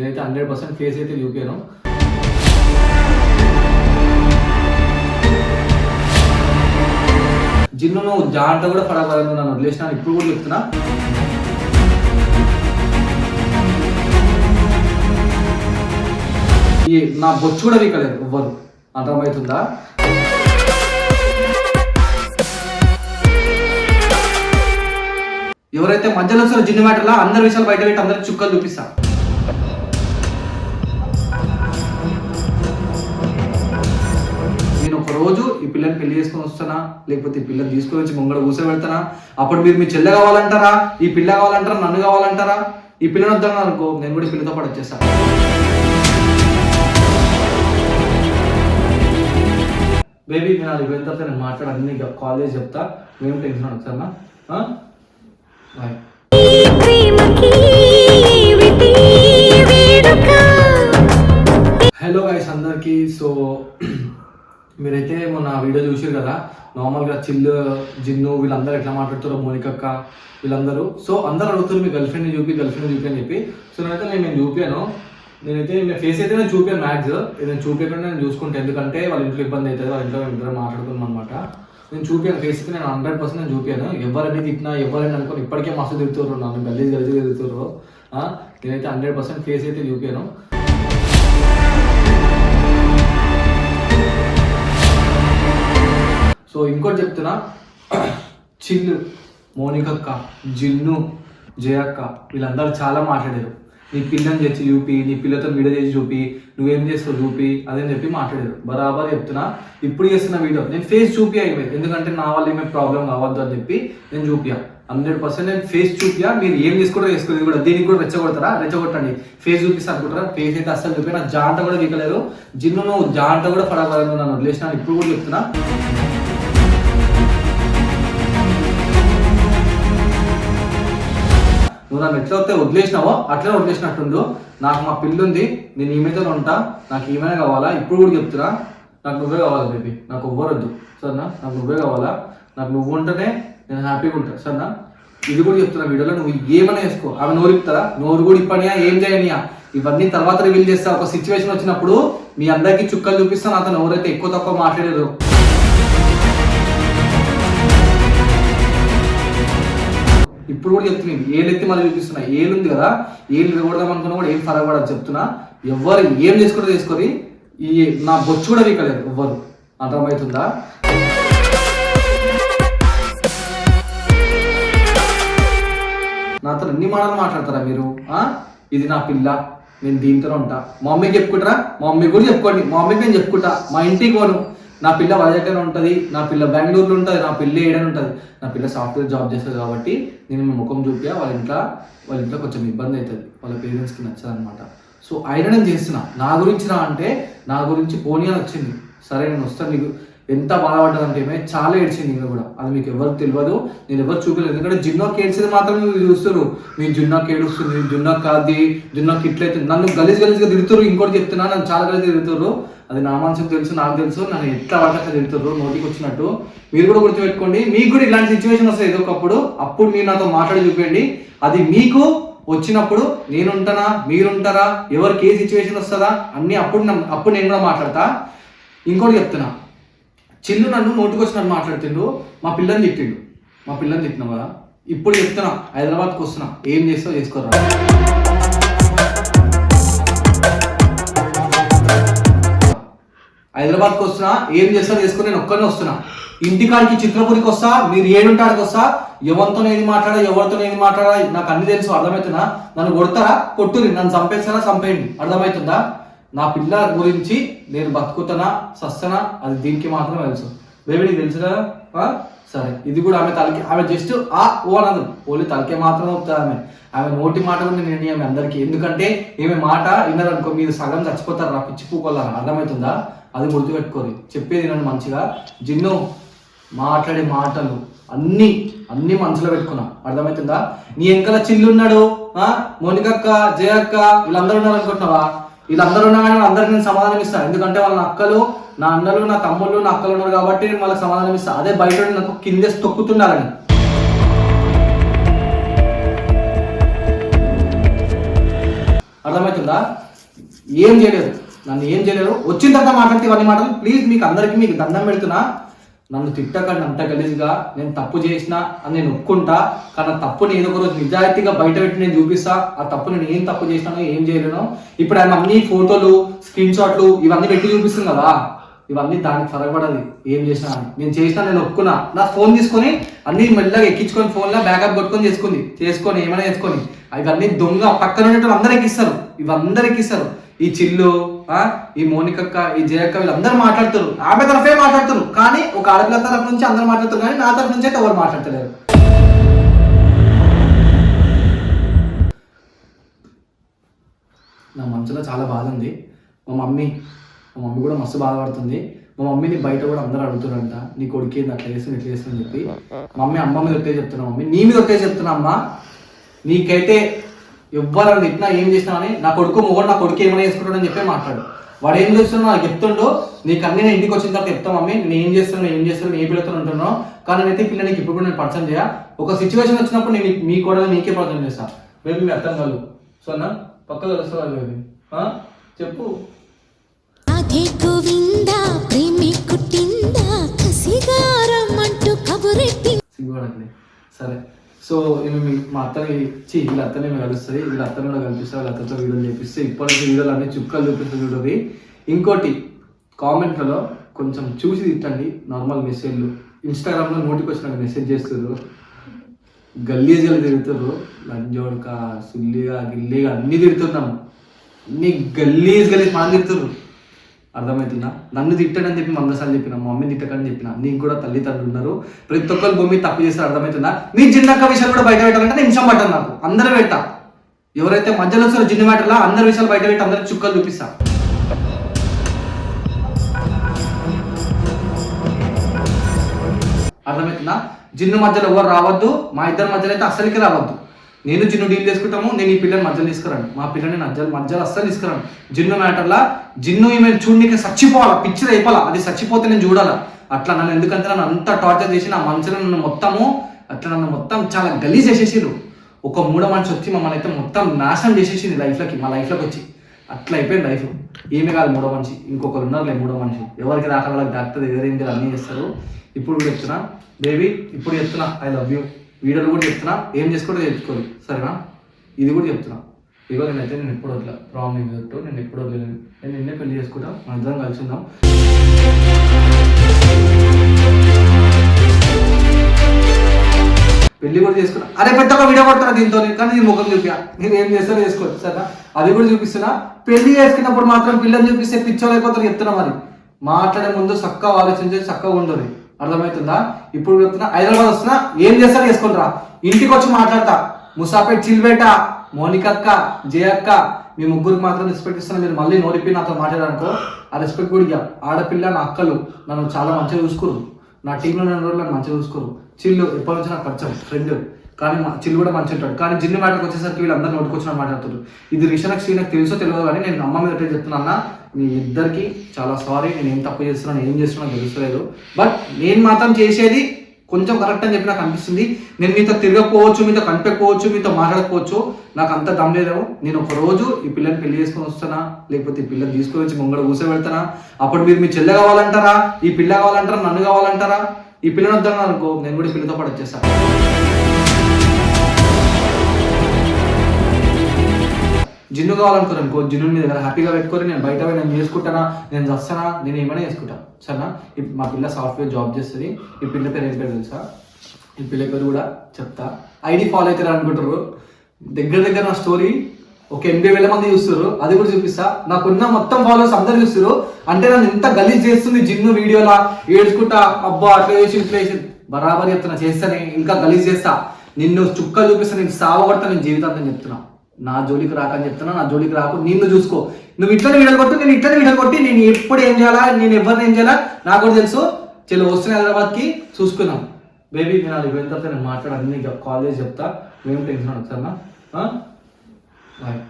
నేనైతే hundred percent face అయితే చూపాను. Gin నువ్వు జాంట కూడా పడగలను నన్ను వదిలేసినాను. ఇప్పుడు కూడా చెప్తున్నా. ఈ నా బొచ్చు కూడా వీకలేదు ఎవ్వరు. అర్థమవుతుందా? ఎవరైతే మధ్యలో వస్తారో జిన్ను మ్యాటర్లో అందరి విషయాలు బయట పెట్టి అందరికి చుక్కలు చూపిస్తా. పిల్లని పెళ్ళి చేసుకొని వస్తానా? లేకపోతే ఈ పిల్లని తీసుకొని వచ్చి ముంగడ కూర్చోబెడతానా అప్పుడు మీరు మీ చెల్లె కావాలంటారా? ఈ పిల్ల కావాలంటారా? నన్ను కావాలంటారా? ఈ పిల్లని వద్దాను అనుకో నేను కూడా పిల్లతో పాటు వచ్చేస్తాను బేబీ నేను అది వెళ్ళిన తర్వాత నేను మాట్లాడాలి? నీకు కాల్ చేసి చెప్తా. మేము టెన్షన్ ఒకసారి మీరైతే మొన్న వీడియో చూసారు కదా? నార్మల్గా చిల్లు జిన్ను వీళ్ళందరూ ఎట్లా మాట్లాడుతారో మోనికక్క వీళ్ళందరూ. సో అందరూ అడుగుతారు మీ గర్ల్ ఫ్రెండ్ చూపి గర్ల్ ఫ్రెండ్ చూపి అని చెప్పి. సో నేనైతే నేను నేను చూపాను. నేనైతే నేను ఫేస్ అయితే నేను చూపాను మ్యాథ్స్ నేను చూపించకుండా నేను చూసుకుంటాను ఎందుకంటే వాళ్ళ ఇంట్లో ఇబ్బంది అవుతుంది. వాళ్ళ ఇంట్లో ఇద్దరు మాట్లాడుకున్నాం అనమాట నేను చూపాను ఫేస్ అయితే నేను హండ్రెడ్ పర్సెంట్ నేను చూపాను. ఎవరైనా తిట్టినా ఎవరైనా అనుకోని ఇప్పటికే మస్తు తిరుగుతారు నన్ను. గలీజ్ గలీజ్ తిరుగుతారు నేనైతే హండ్రెడ్ పర్సెంట్ ఫేస్ అయితే చూపాను. సో ఇంకోటి చెప్తున్నా. చిల్లు మోనికక్క జిన్ను జయక్క వీళ్ళందరూ చాలా మాట్లాడారు. నీ పిల్లని చేసి చూపి నీ పిల్లతో వీడియో చేసి చూపి నువ్వేం చేస్తావు చూపి అదని చెప్పి మాట్లాడారు. బరాబర్ చెప్తున్నా. ఇప్పుడు చేస్తున్న వీడియో నేను ఫేస్ చూపి అయిపోయింది ఎందుకంటే నా వల్ల ఏమే ప్రాబ్లం కావద్దు అని చెప్పి నేను చూపియా. హండ్రెడ్ పర్సెంట్ నేను ఫేస్ చూపియా. మీరు ఏం తీసుకుంటారో చేసుకోలేదు కూడా. దీనికి కూడా రెచ్చగొడతారా? రెచ్చగొట్టండి. ఫేస్ చూపిస్తా అనుకుంటారా? ఫేస్ అయితే అస్సలు చూపి నా జాంట కూడా దిగలేదు జిన్ను నువ్వు జాంట కూడా పడగలను నన్ను వదిలేసిన ఇప్పుడు కూడా చెప్తున్నా. నువ్వు నన్ను ఎట్లా వస్తే వదిలేసినావో అట్లనే వదిలేసినట్టుండు. నాకు మా పిల్లుంది నేను నేను ఈమెతో ఉంటా నాకు ఏమైనా కావాలా? ఇప్పుడు కూడా చెప్తున్నా నాకు నువ్వే కావాలి బేబీ నాకు ఎవ్వరొద్దు. సరేనా? నాకు నువ్వే కావాలా? నాకు నువ్వు ఉంటేనే నేను హ్యాపీగా ఉంటాను సరేనా? ఇది కూడా చెప్తున్నా వీడియోలో నువ్వు ఏమైనా వేసుకో ఆమె నోరు ఇప్పుతారా? నోరు కూడా ఇప్పనియా? ఏం చేయనియా? ఇవన్నీ తర్వాత రివీల్ చేస్తా. ఒక సిచ్యువేషన్ వచ్చినప్పుడు మీ అందరికీ చుక్కలు చూపిస్తాను. అతను ఎవరైతే ఎక్కువ తక్కువ మాట్లాడారు ఇప్పుడు కూడా చెప్తున్నాను ఏలెత్తి మళ్ళీ చూపిస్తున్నా. ఏలుంది కదా ఏలు విడగొడదాం అనుకున్నా కూడా ఏం ఫరక్ పడదు చెప్తున్నా. ఎవరు ఏం చేసుకుంటే చేసుకొని ఈ నా బొచ్చు కూడా వీకలేదు ఎవ్వరు. అర్థమవుతుందా? నాతో అన్ని మాటలు మాట్లాడతారా మీరు? ఇది నా పిల్ల. నేను దీంతో ఉంటా. మా మమ్మీకి చెప్పుకుంటారా? మా మమ్మీ కూడా చెప్పుకోండి. మా మమ్మీకి నేను చెప్పుకుంటా. మా ఇంటికి పోను. నా పిల్ల వైజాగ్లో ఉంటుంది నా పిల్ల బెంగళూరులో ఉంటుంది నా పిల్ల ఏడని ఉంటుంది. నా పిల్ల సాఫ్ట్వేర్ జాబ్ చేస్తుంది కాబట్టి నేను మీ ముఖం చూపియా వాళ్ళ ఇంట్లో వాళ్ళ ఇంట్లో కొంచెం ఇబ్బంది అవుతుంది వాళ్ళ పేరెంట్స్కి నచ్చదనమాట సో అయినా నేను చేస్తున్నా. నా గురించి నా అంటే నా గురించి పోనీ అని వచ్చింది. సరే నేను వస్తాను నీకు. ఎంత బాధపడ్డదంటే ఏమే చాలా ఏడ్చింది ఇంకా కూడా. అది మీకు ఎవరికి తెలియదు నేను ఎవరు చూపలేదు. ఎందుకంటే జిన్నోకి ఏడ్చేది మాత్రం మీరు చూస్తారు మీ జున్నోకి ఏడుస్తుంది జున్నోకి కాదు జున్నోకి ఇట్లయితే నన్ను గలీజ్ గలీజ్గా తిడుతురు ఇంకోటి చెప్తున్నా నన్ను చాలా గలీజ్ తిడుతురు అది నా మనసుకు తెలుసు నాకు తెలుసు నన్ను ఎట్లా పడక తిడుతున్నారు నోటికి వచ్చినట్టు. మీరు కూడా గుర్తుపెట్టుకోండి మీకు కూడా ఇలాంటి సిచ్యువేషన్ వస్తుంది ఏదో ఒకప్పుడు అప్పుడు మీరు నాతో మాట్లాడి చూపించండి అది మీకు వచ్చినప్పుడు నేనుంటానా మీరుంటారా ఎవరికి ఏ సిచ్యువేషన్ వస్తుందా అన్నీ అప్పుడు అప్పుడు నేను కూడా మాట్లాడతా. ఇంకోటి చెప్తున్నా చిన్ను నన్ను నోటికి వచ్చినట్టు మాట్లాడుతుండు మా పిల్లని తిట్టిండు. మా పిల్లని తిట్టినావు కదా ఇప్పుడు చెప్తున్నా హైదరాబాద్కి వస్తున్నా ఏం చేస్తావు చేసుకోరా? హైదరాబాద్కి వస్తున్నా ఏం చేస్తా చేసుకుని నేను ఒక్కనే వస్తున్నా. ఇంటికాడికి చిత్రపురికి వస్తా మీరు ఏడుంటాడికి వస్తా ఎవరితో ఏది మాట్లాడా ఎవరితో ఏది మాట్లాడా నాకు అన్ని తెలుసు అర్థమవుతుందా? నన్ను కొడతారా? కొట్టుని నన్ను చంపేస్తారా చంపేయండి. అర్థమవుతుందా? నా పిల్ల గురించి నేను బతుకుతానా సస్తనా అది దీనికి మాత్రమే తెలుసు. బేబీ నీకు తెలుసు కదా? ఆ? సరే ఇది కూడా ఆమె తలకి ఆమె జస్ట్ ఆ ఓ అనదు. ఓన్లీ తలకే మాత్రమే చెప్తారు ఆమె. ఆమె నోటి మాట కూడా నేను ఆమె అందరికీ. ఎందుకంటే ఈమె మాట విన్నదనుకో మీరు సగం చచ్చిపోతారు నా పిచ్చి పూకోవాలని అర్థమవుతుందా? అది గుర్తుపెట్టుకోరు చెప్పేది వినండి మంచిగా. జిన్ను మాట్లాడే మాటలు అన్ని అన్ని మనసులో పెట్టుకున్నా. అర్థమవుతుందా? నీ వెనకాల చిల్లు ఉన్నాడు ఆ? మోనికక్క జయక్క వీళ్ళందరూ ఉన్నారు అనుకుంటున్నావా వీళ్ళందరూ ఉన్నారని అందరికి నేను సమాధానం ఇస్తాను ఎందుకంటే వాళ్ళ అక్కలు నా అన్నలు నా తమ్ముళ్ళు నా అక్కలు ఉన్నారు కాబట్టి నేను వాళ్ళకి సమాధానం ఇస్తాను అదే బయట నాకు కిందే తొక్కుతున్నారని. అర్థమవుతుందా? ఏం చేయలేదు. నన్ను ఏం చేయలేదు వచ్చిన తర్వాత మాట్లాడితే ఇవన్నీ మాటలు. ప్లీజ్ మీకు అందరికీ మీకు దండం పెడుతున్నా. నన్ను తిట్టకండి అంత గలీజ్గా. నేను తప్పు చేసినా అని నేను ఒప్పుకుంటా. కానీ ఆ తప్పుని ఏదో ఒక రోజు నిజాయితీగా బయట పెట్టి నేను చూపిస్తా. ఆ తప్పు నేను ఏం తప్పు చేసినానో ఏం చేయలేను. ఇప్పుడు ఆయన అన్ని ఫోటోలు స్క్రీన్ షాట్లు ఇవన్నీ పెట్టి చూపిస్తుంది కదా. ఇవన్నీ దానికి ఫరకపడదు ఏం చేసినా అని. నేను చేసినా నేను ఒప్పుకున్నా. నా ఫోన్ తీసుకొని అన్ని మెల్లగా ఎక్కించుకొని ఫోన్లో బ్యాకప్ కొట్టుకొని చేసుకుంది. చేసుకొని ఏమైనా చేసుకొని. ఇవన్నీ దొంగ పక్కన ఉండేటప్పుడు అందరూ ఎక్కిస్తారు ఇవందరూ ఇస్తారు. ఈ చిల్లు ఆ, ఈ మోనికక్క ఈ జయక్క వీళ్ళందరూ మాట్లాడుతారు ఆమె తరఫే మాట్లాడుతారు కానీ ఒక ఆడపిల్ల తరఫు నుంచి అందరూ మాట్లాడుతారు కానీ నా తరఫు నుంచి అయితే ఎవరు మాట్లాడతలేరు. నా మనసులో చాలా బాధ ఉంది. మా మమ్మీ మా మమ్మీ కూడా మస్తు బాధపడుతుంది. మా మమ్మీని బయట కూడా అందరూ అడుగుతున్నారంట. నీ కొడుకు ఏంది అట్లా చేస్తుంది ఇట్లా చేస్తుంది అని చెప్పి. మా మమ్మీ అమ్మ మీద ఒట్టే చెప్తున్నా మమ్మీ నీ మీద ఒట్టే చెప్తున్నా అమ్మ. నీకైతే ఎవ్వరు తిట్టినా ఏం చేసినా అని నా కొడుకు మొగడు నా కొడుకు ఏమైనా చేసుకుంటాడు అని చెప్పి మాట్లాడు. వాడు ఏం చేస్తున్నా నాకు చెప్తుండో. నీకు అన్ని నేను ఇంటికి వచ్చిన తర్వాత చెప్తా మమ్మీ. నేను ఏం చేస్తున్నాను ఏం చేస్తున్నాను ఏ పిల్లతో ఉంటున్నాను. కానీ నేనైతే ఈ పిల్లనికి ఇప్పుడు కూడా నేను పరిచయం చేయ. ఒక సిచ్యువేషన్ వచ్చినప్పుడు నేను మీ కూడా నీకే పరిచయం చేస్తా. బేబీ మీ అర్థం కాదు సో అన్న పక్క తెలుస్తుంది బేబీ ఆ? చెప్పు. రాధే గోవిందా ప్రేమి కుట్టిందా కసిగారం అంటూ కబురెట్టి సిగ్గుపడట్లే సరే. సో ఇవి మా అత్తని ఇచ్చి వీళ్ళ అత్తనే కలుస్తుంది. వీళ్ళ అత్తని కూడా కనిపిస్తారు వీళ్ళ అత్తతో వీడియోలు చేపిస్తే ఇప్పటికీ వీడియోలు అన్ని చుక్కలు చూపిస్తుంది చూడవి ఇంకోటి కామెంట్లలో కొంచెం చూసి తిట్టండి. నార్మల్ మెసేజ్లు. ఇన్స్టాగ్రామ్లో నోటికి వచ్చిన మెసేజ్ చేస్తారు గల్లీజ్గా తిరుగుతారు లంజోడక సుల్లిగా గిల్లీగా అన్ని తిడుతున్నాం. అన్ని గల్లీజ్ గలీజ్ మనం తిడుతున్నారు అర్థమవుతుందా? నన్ను తిట్టడని చెప్పి వందసార్లు చెప్పిన మా మమ్మీని తిట్టకని చెప్పిన నీకు కూడా తల్లిదండ్రులు ఉన్నారు. ప్రతి ఒక్కరు భూమి తప్పు చేస్తారు అర్థమవుతుందా? మీ జిన్నక్క విషయాలు కూడా బయట పెట్టాలంటే నిమిషం పట్టను నాకు. అందరూ పెట్టా. ఎవరైతే మధ్యలో వస్తారో జిన్ను మ్యాటర్లో అందరి విషయాలు బయట పెట్టి అందరికి చుక్కలు చూపిస్తా. అర్థమవుతుందా? జిన్ను మధ్యలో ఎవరు రావద్దు మా ఇద్దరి మధ్యలో అయితే అసలుకి రావద్దు. నేను జిన్ను డీల్ చేసుకుంటాము నేను ఈ పిల్లని మధ్యలో తీసుకురాను. మా పిల్లని మధ్యలో మధ్యలో అస్సలు తీసుకురాను. జిన్ను మ్యాటర్లా జిన్ను ఈమె చూడనికి చచ్చిపోవాలా? పిచ్చిది అయిపోవాలా? అది చచ్చిపోతే నేను చూడాలా? అట్లా నన్ను ఎందుకంటే నన్ను అంత టార్చర్ చేసి నా మనసులో నన్ను మొత్తము అట్లా నన్ను మొత్తం చాలా గలీజ్ చేసేసిరు ఒక మూడో మనిషి వచ్చి మమ్మల్ని అయితే మొత్తం నాశనం చేసేసింది లైఫ్లోకి మా లైఫ్లోకి వచ్చి. అట్లా అయిపోయింది లైఫ్ ఏమి కాదు మూడో మనిషి. ఇంకొకరు ఉన్నారు మూడో మనిషి. ఎవరికి రాక వాళ్ళకి డాక్టర్ ఎదురైంది అన్నీ చేస్తారు. ఇప్పుడు కూడా చెప్తున్నా. బేబీ ఇప్పుడు చెప్తున్నా ఐ లవ్ యూ వీడియోలు కూడా చెప్తున్నా. ఏం చేసుకోవడం తెలుసుకోదు సరేనా? ఇది కూడా చెప్తున్నా. ఇదిగో నేనైతే నేను ఎప్పుడు వదిలే ప్రామిస్ చెప్తూ నేను ఎప్పుడు వదిలేదు నేను నిన్నే పెళ్ళి చేసుకుంటా మన ఇద్దరం కలిసి ఉందాం. పెళ్ళి కూడా చేసుకున్నా అరే పెద్ద ఒక వీడియో కొడుతున్నా దీంతో? కానీ నేను ముఖం చూపా నేను ఏం చేస్తానో చేసుకోవచ్చు సరేనా? అది కూడా చూపిస్తున్నా. పెళ్ళి చేసుకున్నప్పుడు మాత్రం పిల్లలు చూపిస్తే పిచ్చోలేకపోతారు చెప్తున్నా మరి. మాట్లాడే ముందు చక్కగా ఆలోచించి చక్కగా ఉండదు అర్థమవుతుందా? ఇప్పుడు చెప్తున్నా హైదరాబాద్ వస్తున్నా ఏం చేస్తారో చేసుకుంటారా ఇంటికి వచ్చి మాట్లాడతా. ముసాపేట్ చిల్వేట మోనికక్క జయక్క మీ ముగ్గురికి మాత్రం రెస్పెక్ట్ ఇస్తున్నా. మీరు మళ్ళీ నోడిపి నాతో మాట్లాడారనుకో ఆ రెస్పెక్ట్ కూడా ఆడపిల్ల నా అక్కలు నన్ను చాలా మంచిగా చూసుకోరు నా టీంలో నన్ను రోజులు నన్ను మంచిగా చూసుకోరు చిల్లు ఎప్పటి నుంచి నాకు పరిచయం ఫ్రెండ్ కానీ మా చిల్లు కూడా మంచి ఉంటాడు. కానీ జిన్ను మ్యాటర్కి వచ్చేసరికి వీళ్ళందరూ నోటుకొచ్చిన మాట్లాడుతారు ఇది రిషనక్ శ్రీనకు తెలుసో తెలియదు కానీ నేను అమ్మ మీద చెప్తున్నా మీ ఇద్దరికి చాలా సారీ నేను ఏం తప్పు చేస్తున్నాను ఏం చేస్తున్నా తెలుస్తలేదు. బట్ నేను మాత్రం చేసేది కొంచెం కరెక్ట్ అని చెప్పి నాకు అనిపిస్తుంది. నేను మీతో తిరగకపోవచ్చు మీతో కనిపెట్టుకోవచ్చు మీతో మాట్లాడకపోవచ్చు నాకు అంత దమ్ లేదు నేను ఒక రోజు ఈ పిల్లని పెళ్ళి చేసుకొని వస్తానా లేకపోతే ఈ పిల్లని తీసుకొని వచ్చి ముంగడ కూర్చోబెడతానా అప్పుడు మీరు మీ చెల్లె కావాలంటారా? ఈ పిల్ల కావాలంటారా? నన్ను కావాలంటారా? ఈ పిల్లని వద్దాను అనుకో నేను కూడా పిల్లతో పాటు వచ్చేస్తాను జిన్ను కావాలనుకోరు అనుకో జిన్ను మీ దగ్గర హ్యాపీగా పెట్టుకొని నేను బయట పోయి నేను చేసుకుంటానా నేను వస్తానా నేను ఏమైనా చేసుకుంటాను సరేనా? మా పిల్ల సాఫ్ట్వేర్ జాబ్ చేస్తుంది. ఈ పిల్ల పేరు ఏం పేరు తెలుసా? ఈ పిల్ల పేరు కూడా చెప్తా. ఐడి ఫాలో అవుతారు అనుకుంటారు. దగ్గర దగ్గర నా స్టోరీ ఒక ఎనభై వేల మంది చూస్తారు అది కూడా చూపిస్తా. నాకున్న మొత్తం ఫాలోవర్స్ అందరు చూస్తారు అంటే నన్ను ఎంత గలీజ్ చేస్తుంది జిన్ను వీడియోలా ఏడ్చుకుంటా అబ్బా అట్లా చేసి ఇట్లా చేసి. బరాబర్ చెప్తున్నా చేస్తానే. ఇంకా గలీజ్ చేస్తా. నిన్ను చుక్క చూపిస్తా నేను సావగొడతా నేను జీవితాంతం చెప్తున్నా. నా జోలికి రాకని చెప్తున్నా నా జోలికి రాకు నిన్ను చూసుకో. నువ్వు ఇట్లనే వీడియో కొట్టు నేను ఇట్లనే వీడియో కొట్టి నేను ఎప్పుడు ఏం చేయాలా నేను ఎవరిని ఏం చేయాలా నాకు కూడా తెలుసు. చెల్లి వస్తున్న హైదరాబాద్కి చూసుకున్నాం బేబీ నేను అది వెళ్ళిన తర్వాత నేను మాట్లాడాలి నీకు కాల్ చేసి చెప్తా. నువ్వేం టెన్షన్ ఒకసారి బాయ్